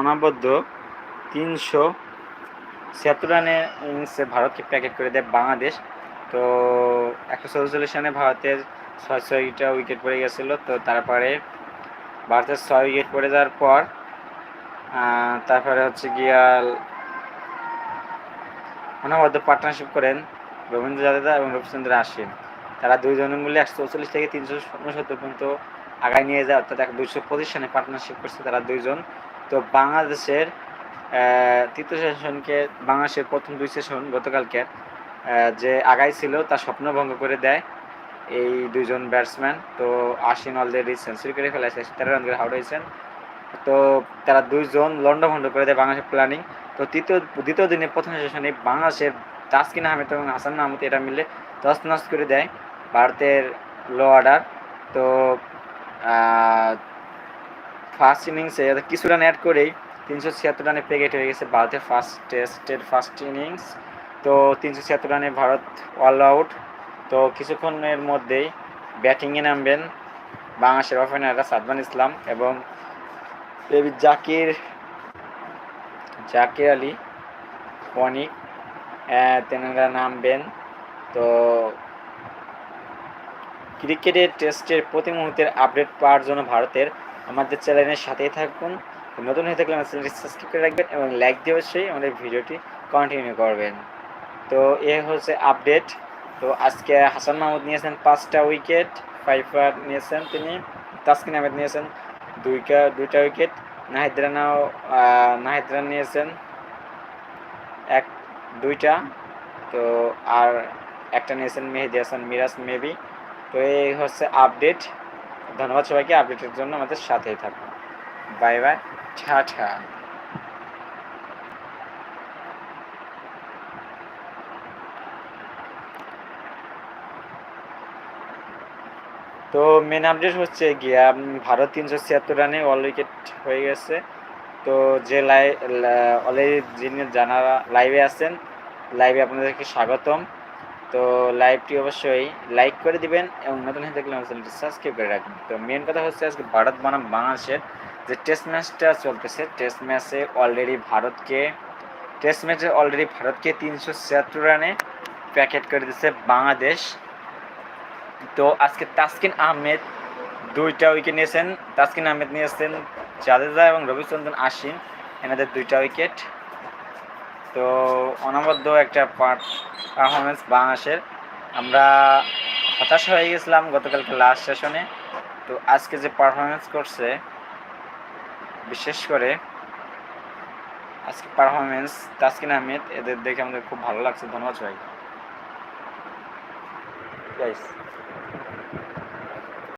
অনবদ্য তিনশো ছিয়াত্তর রানে ইনিংসে ভারতকে প্যাকেট করে দেয় বাংলাদেশ। তো একশো চৌচল্লিশ রানে ভারতের ছয় ছয়টা উইকেট পড়ে গেছিল। তো তারপরে ভারতের ছয় উইকেট পড়ে যাওয়ার পর তারপরে হচ্ছে গিয়া অনবদ্য পার্টনারশিপ করেন রবীন্দ্র জাদেজা এবং রবিচন্দ্র আশ্বিন। তারা দুইজনে মিলে একশো চৌচল্লিশ থেকে তিনশো উনসত্তর পর্যন্ত আগায় নিয়ে যায়। অর্থাৎ এক দুইশো পঁচিশ রানে পার্টনারশিপ করছে তারা দুইজন। তো বাংলাদেশের তৃতীয় সেশনকে বাংলাদেশের প্রথম দুই সেশন গতকালকে যে আগাই ছিল তার স্বপ্নভঙ্গ করে দেয় এই দুইজন ব্যাটসম্যান তো আশ্বিন অলরেডি সেঞ্চুরি করে ফেলেছে, তেরো রান করে আউট হয়েছেন। তো তারা দুইজন লন্ডভন্ড করে দেয় বাংলাদেশের প্ল্যানিং তো তৃতীয়, দ্বিতীয় দিনে প্রথম সেশনে বাংলাদেশের তাসকিন আহমেদ এবং হাসান মাহমুদ এটা মিলে দশ নস করে দেয় ভারতের লো অর্ডার তো ফার্স্ট ইনিংসে কিছু রান অ্যাড করেই তিনশো ছিয়াত্তর রানে পেগেট হয়ে গেছে ভারতের ফার্স্ট টেস্টের ফার্স্ট ইনিংস তো তিনশো ছিয়াত্তর রানে ভারত অল আউট তো কিছুক্ষণের মধ্যেই ব্যাটিংয়ে নামবেন বাংলাদেশের ওপেনাররা সাদমান ইসলাম এবং জাকির জাকির আলী অনিক তেনারা নামবেন। তো ক্রিকেটের টেস্টের প্রতি মুহূর্তের আপডেট পাওয়ার জন্য ভারতের আমাদের চ্যানেলের সাথেই থাকুন। নতুন হয়ে থাকলে আমার চ্যানেলটি সাবস্ক্রাইব করে রাখবেন এবং লাইক দিয়ে অবশ্যই আমাদের ভিডিওটি কন্টিনিউ করবেন। তো এ হচ্ছে আপডেট তো আজকে হাসান মাহমুদ নিয়েছেন পাঁচটা উইকেট ফাইফার নিয়েছেন তিনি, তাসকিন আহমেদ নিয়েছেন দুইটা দুইটা উইকেট নাহিদ রানাও নাহিদ রান নিয়েছেন এক, দুইটা। তো আর একটা নিয়েছেন মেহেদি হাসান, মিরাজ মেবি। তো এই হচ্ছে আপডেট ধন্যবাদ সবাইকে আপডেটের জন্য আমাদের সাথেই থাকুন। বাই বাই টা তো মেন আপডেট হচ্ছে গিয়া ভারত তিনশো ছিয়াত্তর রানে অল উইকেট হয়ে গেছে। তো যে লাই অলরেডি যিনি জানারা লাইভে আছেন লাইভে আপনাদেরকে স্বাগতম। তো লাইভটি অবশ্যই লাইক করে দিবেন এবং নতুন হয়ে থাকলে চ্যানেলটি সাবস্ক্রাইব করে রাখবেন। তো মেন কথা হচ্ছে আজকে ভারত বনাম বাংলাদেশের যে টেস্ট ম্যাচটা চলতেছে টেস্ট ম্যাচে অলরেডি ভারতকে টেস্ট ম্যাচে অলরেডি ভারতকে তিনশো ছিয়াত্তর রানে প্যাকেট করে দিচ্ছে বাংলাদেশ। তো আজকে তাসকিন আহমেদ দুইটা উইকেট নিয়েছেন। তাসকিন আহমেদ নিয়েছেন জাদেজা এবং রবিচন্দ্রন আশ্বিন। এনাদের দুইটা উইকেট তো অনবদ্য একটা পারফরমেন্স বাংলাদেশের। আমরা হতাশ হয়ে গেছিলাম গতকালকে লাস্ট সেশনে তো আজকে যে পারফরমেন্স করছে, বিশেষ করে আজকে পারফরমেন্স তাসকিন আহমেদ, এদের দেখে আমাদের খুব ভালো লাগছে। ধন্যবাদ সবাই গাইস